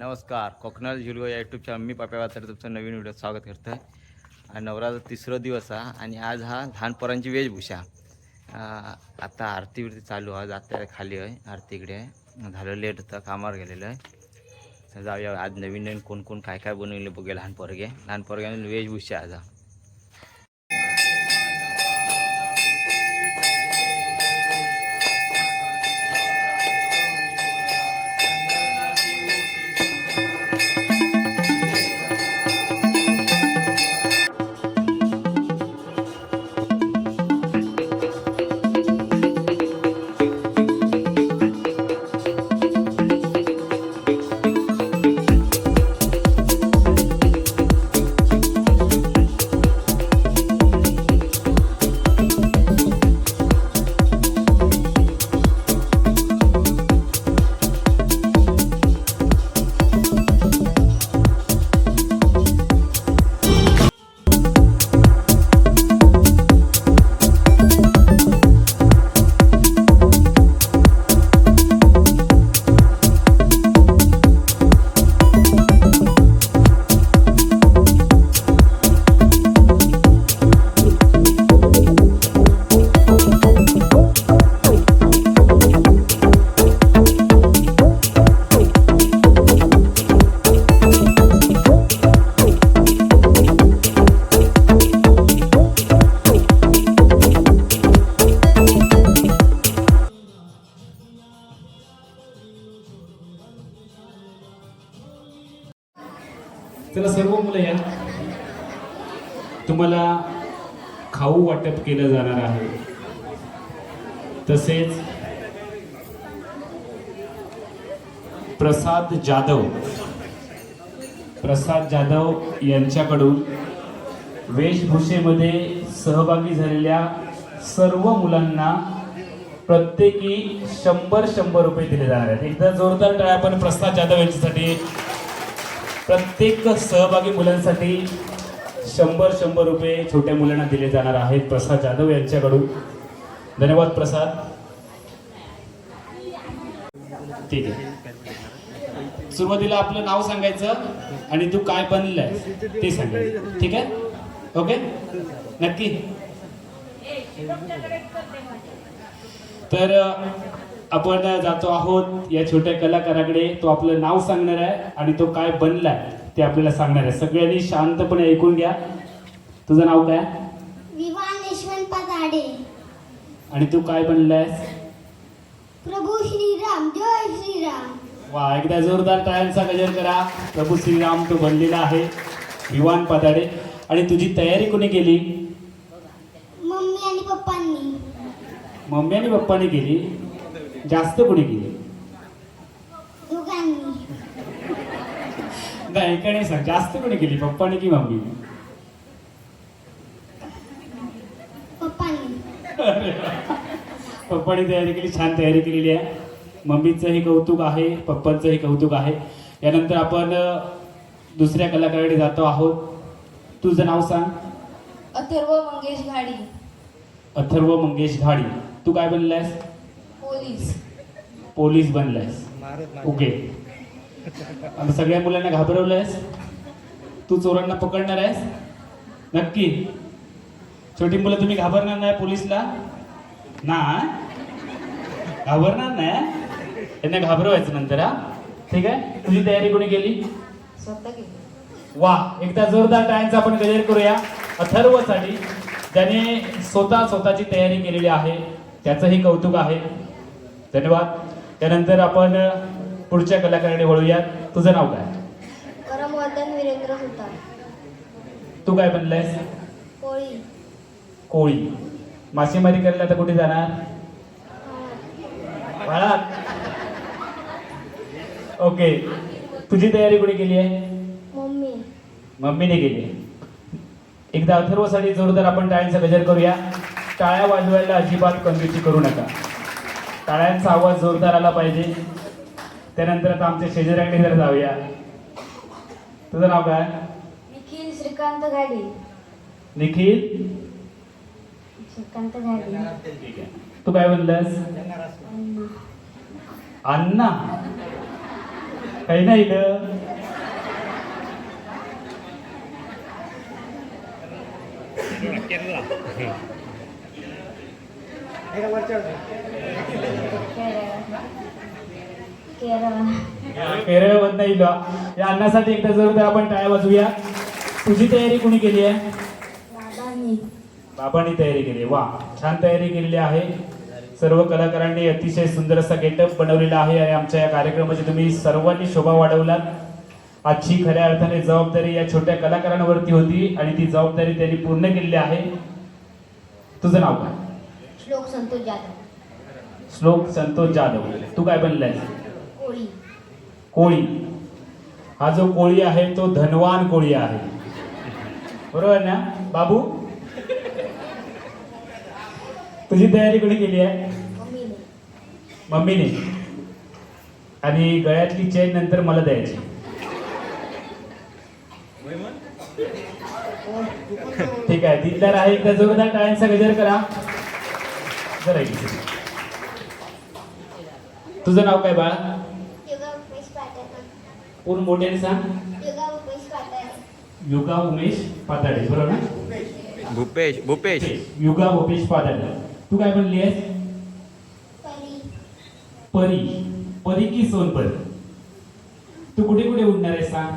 नमस्कार कोकणाल झुलगो या YouTube channel मी पाप्या तुमचं नवीन व्हिडिओ स्वागत करतो आहे आणि नवरात्र तिसरा दिवस हा आणि आज हा लहानपणांची वेशभूषा. आता आरती बिरती चालू आज आता खाली आहे आरतीकडे आहे. झालं लेट होतं कामावर गेलेलं आहे. जाऊया आज नवीन नवीन कोण कोण काय काय बनवले बघूया लहान पोरगे. लहान पोरग्याने वेशभूषा आज हा. केलं जाणार आहे. तसेच प्रसाद जाधव प्रसाद जाधव यांच्याकडून वेशभूषेमध्ये सहभागी झालेल्या सर्व मुलांना प्रत्येकी शंभर शंभर रुपये दिले जाणार आहेत. एकदा जोरदार टाळ्या आपण प्रसाद जाधव यांच्यासाठी प्रत्येक सहभागी मुलांसाठी शंभर शंभर रुपये छोट्या मुलांना दिले जाणार आहेत. प्रसाद जाधव यांच्याकडून. धन्यवाद प्रसाद. ठीक आहे. सुरुवातीला आपलं नाव सांगायचं आणि तू काय बनलाय ते सांगायचं. ठीक आहे? ओके? नक्की? तर आपण जातो आहोत या छोट्या कलाकाराकडे. तो आपलं नाव सांगणार आहे आणि तो काय बनलाय. ते आपल्याला सांगणार आहे. सगळ्यांनी शांतपणे ऐकून घ्या. तुझं नाव काय? विवान यशवंत पदाडे आणि तू काय बनलायस? प्रभू श्रीराम जय श्रीराम. वा एकदा जोरदार टाळ्यांचा गजर करा. प्रभू श्रीराम तो बनलेला आहे विवान पदाडे. आणि तुझी तयारी कोणी केली? मम्मी आणि पप्पांनी. मम्मी आणि पप्पाने केली? जास्त कोणी केली? दोघांनी. नाही सांग जास्त कोणी केली? पप्पाने की मम्मीने? पप्पांनी. पप्पाने तयारी केली छान तयारी केलेली आहे. मम्मीचंही कौतुक आहे पप्पांचंही कौतुक आहे. यानंतर आपण दुसऱ्या कलाकाराकडे जातो आहोत. तुझं नाव सांग. अथर्व मंगेश घाडी. अथर्व मंगेश घाडी. तू काय बनलायस? पोलीस. पोलीस बनलायस. ओके. आता सगळ्या मुलांना घाबरवलंयस तू चोरांना पकडणार आहेस. नक्की. छोटी मुलं तुम्ही घाबरणार नाही पोलीसला. नाही. घाबरणार नाही त्यांना घाबरवायचं नंतर हा? ठीक आहे? तुझी तयारी कोणी केली? वा एकदा जोरदार टाळ्यांचा आपण गजर करूया. अथर्वसाठी ज्याने स्वतः स्वतःची तयारी केलेली आहे त्याचंही कौतुक आहे. धन्यवाद. त्यानंतर आपण पुढच्या कलाकाराकडे वळूयात तुझं नाव काय? वीरेंद्र सुतार तू काय बनलायस? कोळी. कोळी. मासेमारी करायला आता कुठे जाणार? ओके. तुझी तयारी कुठे केली आहे? मम्मी. मम्मीने केली एकदा अथर्वसाठी जोरदार आपण टाळ्यांचा गजर करूया. टाळ्या वाजवायला अजिबात कंजूसी करू नका. टाळ्यांचा आवाज जोरदार आला पाहिजे. त्यानंतर आता आमच्या शेजाऱ्याकडे जरा जाऊया. तुझं नाव काय? निखिल श्रीकांत गाडी निखिल? श्रीकांत गाडी ठीक आहे. तू काय म्हणलास अण्णा. काही नाही ग केरळ. मधनं इलो. या अन्नासाठी एकदा जोरदार आपण टाळ्या वाजूया तुझी तयारी कोणी केली आहे? बाबांनी. तयारी केली. वा छान तयारी केलेली आहे. सर्व कलाकारांनी अतिशय सुंदर असा गेटअप बनवलेला आहे आणि आमच्या या कार्यक्रमाची तुम्ही सर्वांनी शोभा वाढवलात. आजची खऱ्या अर्थाने जबाबदारी या छोट्या कलाकारांवरती होती आणि ती जबाबदारी त्यांनी पूर्ण केलेली आहे. तुझं नाव काय? श्लोक संतोष जाधव. श्लोक संतोष जाधव. तू काय बनलाय कोळी. हा जो कोळी आहे तो धनवान कोळी आहे. बरोबर ना बाबू? तुझी तयारी कोणी केली आहे? मम्मीने. आणि गळ्यातली चेन नंतर मला द्यायची. ठीक आहे दिलदार आहे एकदा जोरदार टाळ्यांचा गजर करा. जरा. तुझं नाव काय बाळा? पूर्ण मोठ्याने सांग? योगा उमेश पाताडे बरोबर ना? भूपेश भूपेश. युगा उमेश पाताडे. तू काय म्हणली आहेस? परी. परी परी की सोनपरी? तू कुठे कुठे उडणार आहेस सांग?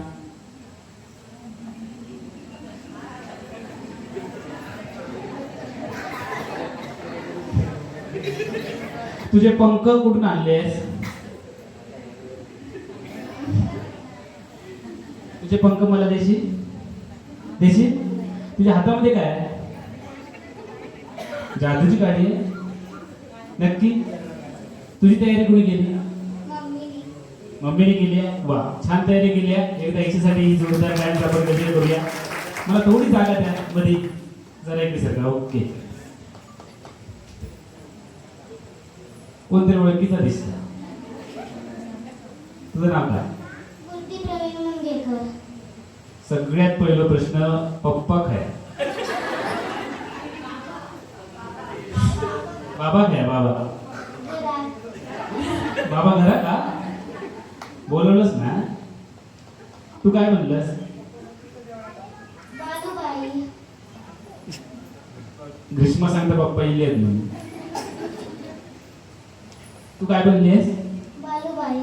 तुझे पंख कुठून आणलेस तुझे पंख मला देशील? देशील? तुझ्या हातामध्ये काय जादूची गाडी आहे. नक्की? तुझी तयारी कोणी केली? मम्मीने केली आहे. वा छान तयारी केली आहे. एकदा याच्यासाठी जोरदार गाडी आपण कधी करूया. मला थोडी जागा द्या मध्ये. जरा एक सरका ओके. कोणतरी ओळखीचा दिसला. तुझं नाव काय? सगळ्यात पहिला प्रश्न पप्पा काय बाबा काय बाबा. बाबा घरा का बोलवलंस ना? तू काय म्हणलंस? ग्रीष्मा सांगता पप्पा इले आहेत म्हणून. तू काय बनलीस बालूबाई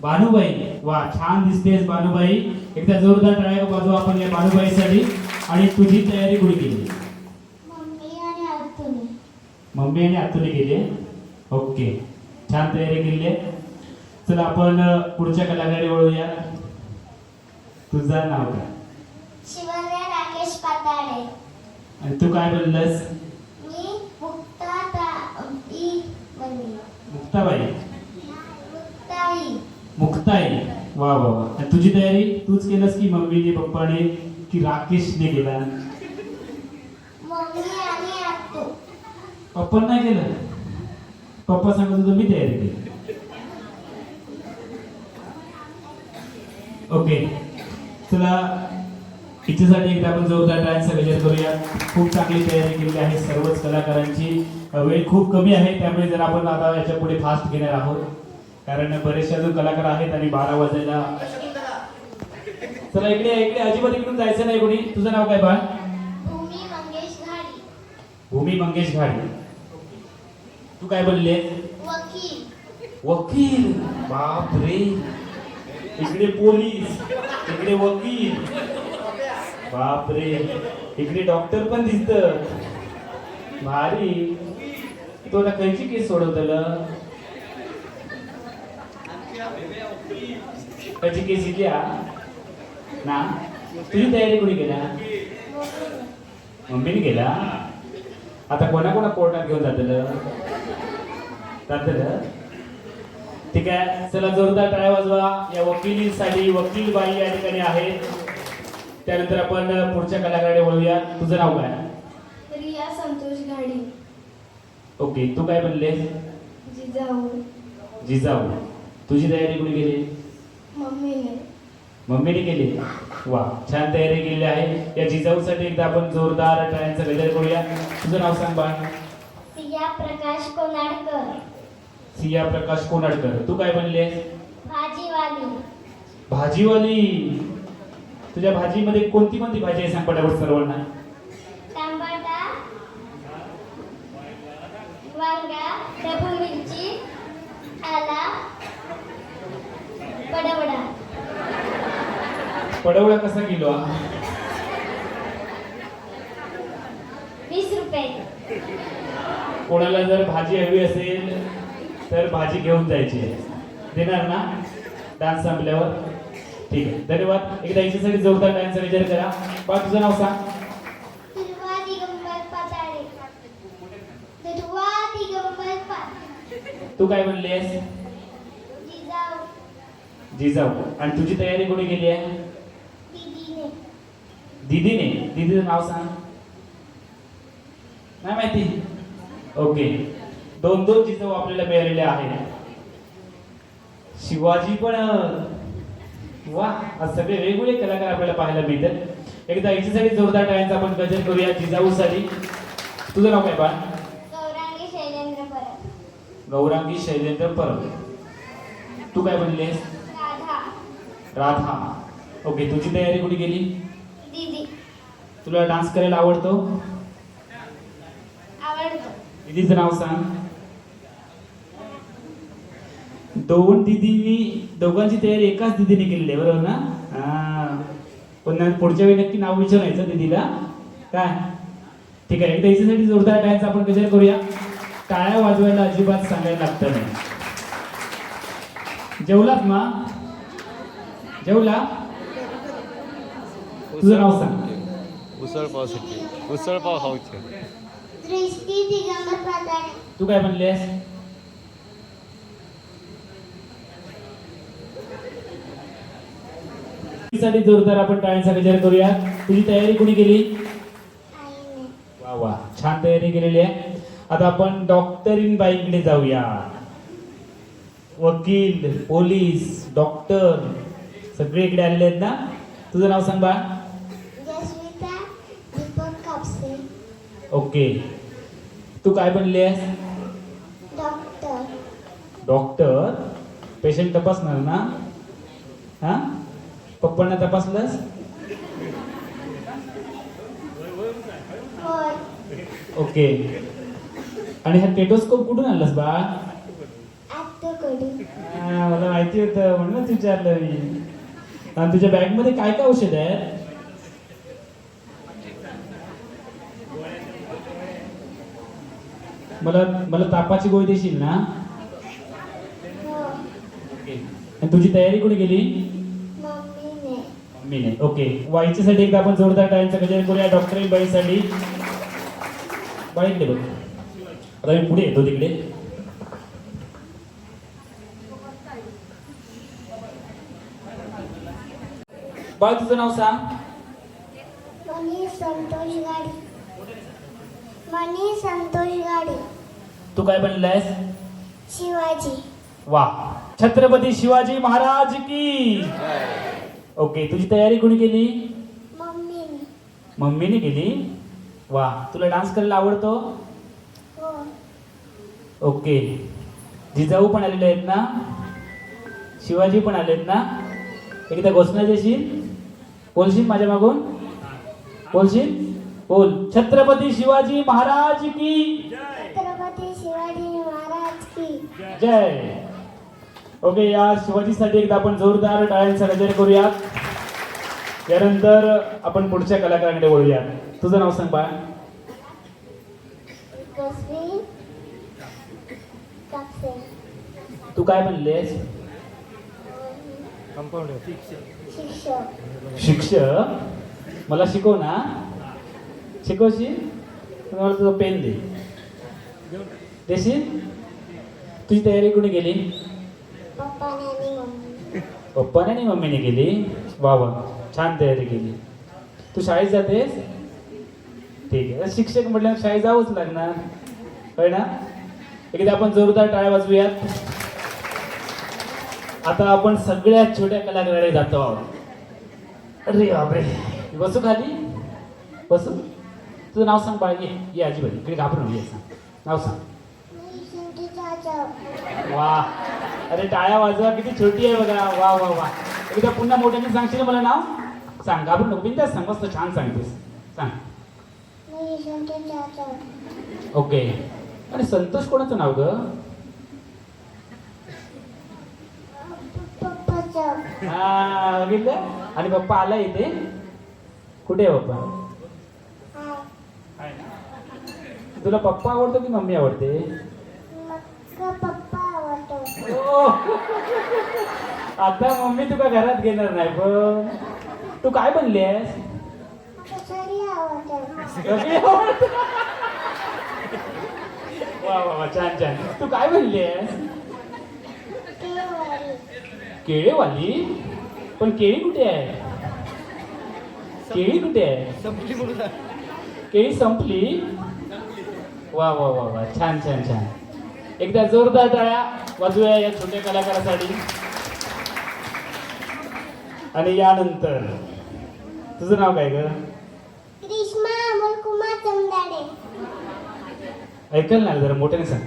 बानुबाई वा छान दिसतेस बानुबाई एकदा जोरदार टाळ्या बाजू आपण या बानुबाईसाठी आणि तुझी तयारी कुणी केली? मम्मी आणि आतुने केली? ओके. छान तयारी केली आहे. चला आपण पुढच्या कलाकारी वळूया. तुझं नाव काय? राकेश पाताडे. आणि तू काय बनलंस? मी मुक्ता मुक्ताबाई. मुक्ताई. मुक्ताई वा वा वा. तुझी तयारी? तूच केलंस की मम्मीने पप्पाने की राकेशने केला? पप्पा नाही केलं? पप्पा सांगत होतं मी तयारी केली. ओके. चला हिच्यासाठी एकदा आपण जोरदार डान्स गजर करूया. खूप चांगली तयारी केलेली आहे सर्वच कलाकारांची. वेळ खूप कमी आहे त्यामुळे जर आपण आता याच्यापुढे फास्ट घेणार आहोत. कारण बरेचसे अजून कलाकार आहेत आणि बारा वाजायला चला इकडे इकडे अजिबात इकडून जायचं नाही कोणी. तुझं नाव काय बाळ? भूमी मंगेश घाडी. भूमी मंगेश घाडी. तू काय बनले? वकील. वकील? बाप रे इकडे पोलीस. इकडे वकील. बाप रे इकडे डॉक्टर पण दिसत. भारी. तो आता खयची केस सोडवतलं? त्याची केस इकल्या ना तुझी तयारी कोणी केल्या मम्मीने केला आता कोणा कोणा कोर्टात घेऊन जातलं जातलं ठीक आहे चला जोरदार टाळ्या वाजवा या वकिलीसाठी वकील बाई या ठिकाणी आहेत त्यानंतर आपण पुढच्या कलाकाराकडे वळूया तुझं नाव काय रिया संतोष घाडी ओके तू काय बनलेस जिजाऊ जिजाऊ तुझी तयारी कुणी केली? मम्मीने. मम्मीने केली? वा छान तयारी केलेली आहे. या जिजाऊसाठी एकदा आपण जोरदार टाळ्यांचा गजर करूया. तुझं नाव सांग बाळ सिया प्रकाश कोनाडकर. सिया प्रकाश कोनाडकर. तू काय बनलेस भाजीवाली. भाजीवाली? तुझ्या भाजीमध्ये कोणती कोणती भाजी आहे सांग पटापट सर्वांना? टमाटा वांगा ढबू मिरची आला पडवळा कसा किलो? वीस रुपये. कोणाला जर भाजी हवी असेल तर भाजी घेऊन जायची. देणार ना? डान्स संपल्यावर. ठीक आहे. धन्यवाद. एकदा याच्यासाठी जोरदार डान्सचा विचार करा. बा तुझं नाव सांग. तू काय म्हणलीस जिजाऊ. आणि तुझी तयारी कोणी केली आहे? दीदीने. दीदीचं नाव सांग. नाही माहिती? ओके. दोन दोन जिजाऊ आपल्याला मिळालेले आहेत. शिवाजी पण वा सगळे वेगवेगळे कलाकार आपल्याला पाहायला मिळतात. एकदा याच्यासाठी जोरदार टाळ्यांचा आपण गजर करूया जिजाऊसाठी. तुझं नाव काय बा गौरांगी शैलेंद्र परब. तू काय म्हणलीस? राधा. ओके तुझी तयारी कुठे गेली? दीदी. तुला डान्स करायला आवडतो? आवडतो. दीदीचं नाव सांग. दोन दीदीनी दोघांची तयारी एकाच दीदीने केलेली आहे बरोबर ना? पण पुढच्या वेळी नक्की नाव विचारायचं दीदीला. काय? ठीक आहे एकदा याच्यासाठी जोरदार टाळ्यांचा आपण गजर करूया? टाळ्या वाजवायला अजिबात सांगायला लागतं नाही. जेवलात मा? जेवला? तुझं नाव सांग. उसळ पावसाठी उसळ पाव खाऊचे दृष्टी दिगंबर पाताळे तू काय म्हणलेस साठी जोरदार आपण टाळ्यांचा गजर करूया. तुझी तयारी कोणी केली? वा वा. छान तयारी केलेली आहे. आता आपण डॉक्टरीन बाईकडे जाऊया. वकील पोलीस डॉक्टर सगळे इकडे आलेले आहेत ना? तुझं नाव सांग बा. ओके. तू काय बनली आहेस? डॉक्टर. डॉक्टर? पेशंट तपासणार ना? हा? पप्पांना तपासलंस? ओके. आणि हा टेटोस्कोप कुठून आणलास बा? मला माहिती होतं म्हणूनच विचारलं मी. आणि तुझ्या बॅगमध्ये काय काय औषध आहे मला मला तापाची गोळी देशील ना? आणि तुझी तयारी कुठे गेली मम्मीने. मम्मीने. ओके. वाईच्यासाठी एकदा आपण जोरदार टाळ्यांचा गजर करूया डॉक्टर बाईसाठी बाईकडे बघ. आता मी पुढे येतो तिकडे. बाळ तुझं नाव सांग. मनी संतोष गाडी. मनी संतोष गाडी. तू काय बनलायस शिवाजी. वा. छत्रपती शिवाजी महाराज की. ओके तुझी तयारी कोणी केली? मम्मीने. मम्मीने केली? वा तुला डान्स करायला आवडतो? हो. ओके. जिजाऊ पण आलेले आहेत ना? शिवाजी पण आलेत ना? एकदा घोषणा देशील? बोलशील माझ्या मागून? बोलशील? बोल. छत्रपती शिवाजी महाराज की छत्रपती शिवाजी महाराज की. जय. ओके या शिवाजीसाठी एकदा आपण जोरदार टाळ्यांचा गजर करूयात. यानंतर आपण पुढच्या कलाकाराकडे वळूयात. तुझं नाव सांग बाळ. कापसे. तू काय म्हणलेस? शिक्षक शिक्षक. मला शिकव ना. शिकवशील? तर मला तुझं पेन दे. देशील? तुझी तयारी कुणी केली पप्पाने आणि मम्मी. पप्पाने आणि मम्मीने केली? वा वा. छान तयारी केली. तू शाळेत जातेस? ठीक आहे. शिक्षक म्हटल्यावर शाळेत जावंच लागणार. होय ना? एकदा आपण जोरदार टाळ्या वाजवूयात. आता आपण सगळ्यात छोट्या कलाकाराकडे जातो आहोत. अरे बापरे. बसू खाली बसू? तुझं नाव सांग बाळ ये ये अजिबात इकडे घाबरून ये सांग. नाव सांग. वा. अरे टाळ्या वाजवा किती छोटी आहे बघा. वा वा वा. एकदा पुन्हा मोठ्याने सांगशील मला नाव? सांग घाबरून नको. बिंदास सांग मस्त छान सांगतेस. सांग. ओके. आणि संतोष कोणाचं नाव ग? हा बघितलं आणि पप्पा आला इथे. कुठे आहे पप्पा? तुला पप्पा आवडतो की मम्मी आवडते. आता मम्मी तुका घरात घेणार नाही पण. तू काय बनली आहेस? सरी आवडतो. रवी आवडतं. वा वा छान छान. तू काय बनली आहेस? केवळी केळीवाली? पण केळी कुठे आहे? केळी कुठे आहे? केळी संपली? वा वा वा वा. छान छान छान. एकदा जोरदार टाळ्या वाजूया या छोट्या कलाकारासाठी. आणि यानंतर तुझं नाव काय ग? ग्रीष्मा अमोल कुमार चंदाडे. ऐकल ना जरा मोठ्याने सांग.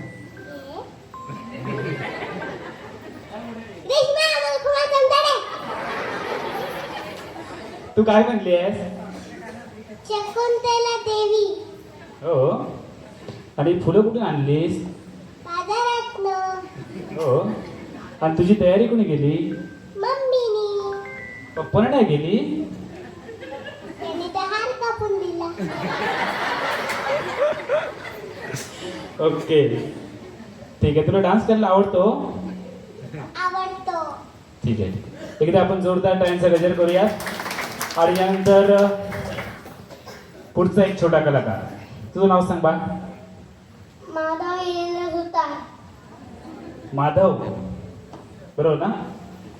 तू काय म्हणली आहेस? शकुंतला देवी. हो. आणि फुलं कुठून आणलीस? बाजारातनं. हो. आणि तुझी तयारी कोणी केली? मम्मीनी. पप्पाने नाही गेली त्यांनी तर हार कापून दिला. ओके. ठीक आहे तुला डान्स करायला आवडतो? आवडतो. ठीक आहे ठीक आहे. एकदा आपण जोरदार टाइमचा गजर करूया आणि यानंतर पुढचा एक छोटा कलाकार. तुझं नाव सांग बा. माधव येणार होता. माधव? बरोबर ना?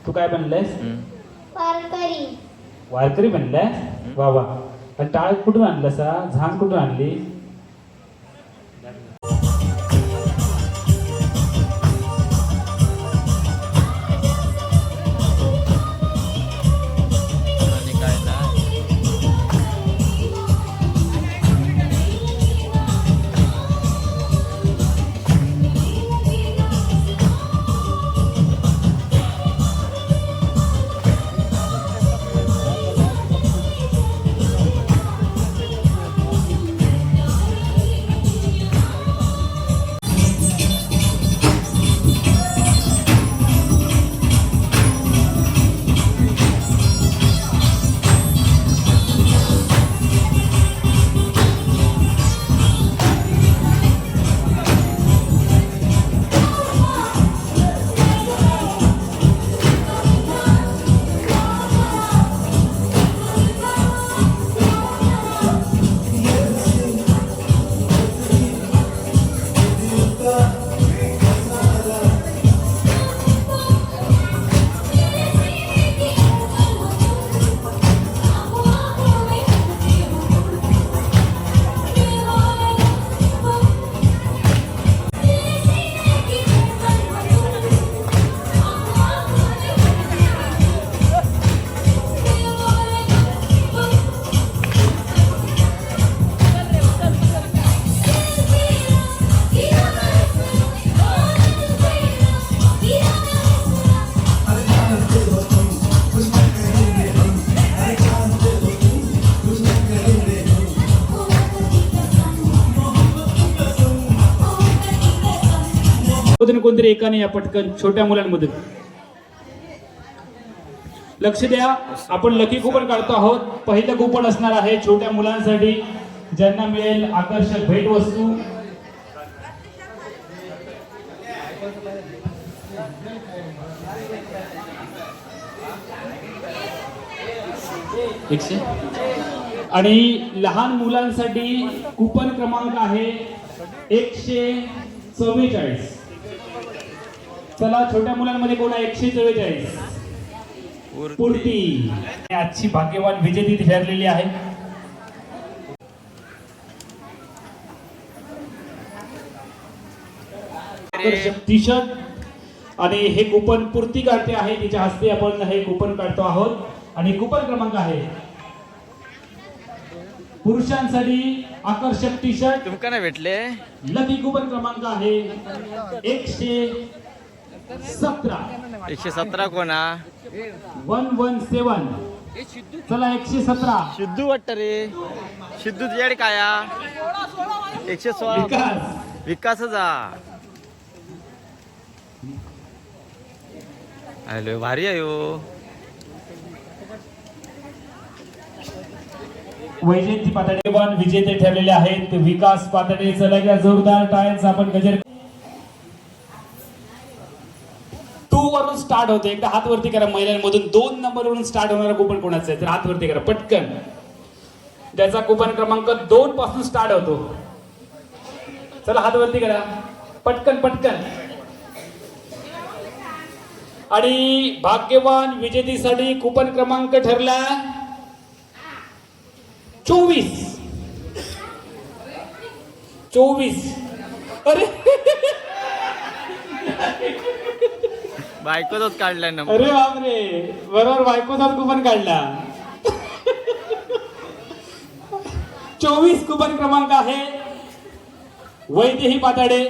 तू काय बनलायस. वारकरी. वारकरी बनलाय वा वा. आणि टाळ कुठून आणलं सा झांज कुठून आणली? मधून कोणतरी एकाने या पटकन छोट्या मुलांमध्ये. लक्ष द्या आपण लकी कुपन काढतो आहोत. पहिलं कुपन असणार आहे छोट्या मुलांसाठी ज्यांना मिळेल आकर्षक भेटवस्तू. एकशे? आणि लहान मुलांसाठी कुपन क्रमांक आहे एकशे चव्वेचाळीस. चला छोट्या मुलांमध्ये कोण एकशे चव्वेचाळीस. पूर्ती आजची भाग्यवान विजेती ठरलेली आहे. शर्ट आणि हे कुपन पूर्ती काढते आहे. तिच्या हस्ते आपण हे कुपन काढतो आहोत. आणि कुपन क्रमांक आहे. पुरुषांसाठी आकर्षक टी शर्ट तुमका नाही भेटले? लकी कुपन क्रमांक आहे. एकशे सतरा. एकशे सतरा कोणा वन वन सेवन. चला एकशे सतरा. सिद्धू वाटत रे. सिद्धू तुझ्याकडे काया एकशे सोळा. विकास. विकासच हॅलो भारी आहे हो. वैजयंती पातळी विजेते ठरलेले आहेत. विकास पातळी चला घ्या जोरदार टाळ्यांचा आपण गजर टू वरून स्टार्ट होते. एकदा हातवरती करा महिलांमधून. दोन नंबरवरून स्टार्ट होणारा कुपन कोणाचा आहे? तर हातवरती करा. पटकन. त्याचा कुपन क्रमांक दोन पासून स्टार्ट होतो. चला हातवरती करा. पटकन पटकन. आणि भाग्यवान विजेतीसाठी कुपन क्रमांक ठरला चोवीस. चोवीस. अरे! बायकोच काढलाय ना. अरे बापरे बरोबर बायकोचा कुपन काढला. चोवीस कुपन क्रमांक आहे. वैदेही पाताडे.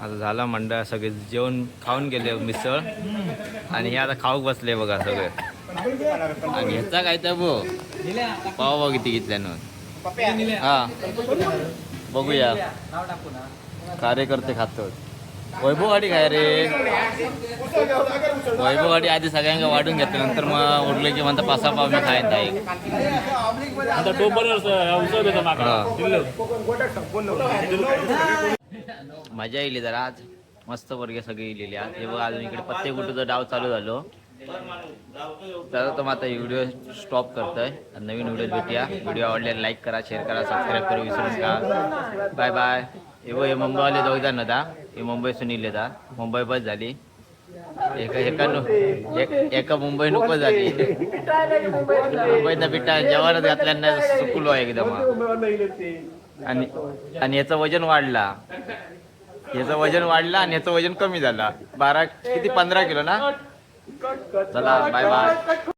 आता झाला मंडळ सगळे जेवण खाऊन गेले मिसळ. आणि हे आता खाऊ बसले बघा सगळे. आणि ह्याचा काय तर बो पाव बघ किती घेतल्यानं हा. बघूया. कार्यकर्ते खातो वैभव गाडी काय रे? वैभव गाडी आधी सगळ्यांना वाढून घेतलं नंतर मग उरलं की म्हणता पासा पाव मी खायन ताई. मजा येईल जरा आज. मस्त वर्ग सगळी येलेली आज. हे बघ अजून इकडे पत्ते कुठं डाव चालू झालो. तर तो आता व्हिडिओ स्टॉप करतोय. नवीन व्हिडिओ भेटूया. व्हिडिओ आवडल्याला लाईक करा शेअर करा सबस्क्राईब करू विसरू नका बाय बाय हे हे मुंबईवाले दोघ जण होता हे मुंबई येले होता मुंबई बस झाली एका एका एक- एका मुंबई नको झाली मुंबईचा बिट्टा जेवणच घातल्यानं सुकुलो एकदम आणि आणि याचं वजन वाढला याचं वजन वाढलं आणि याचं वजन कमी झालं बारा किती पंधरा किलो ना चला बाय बाय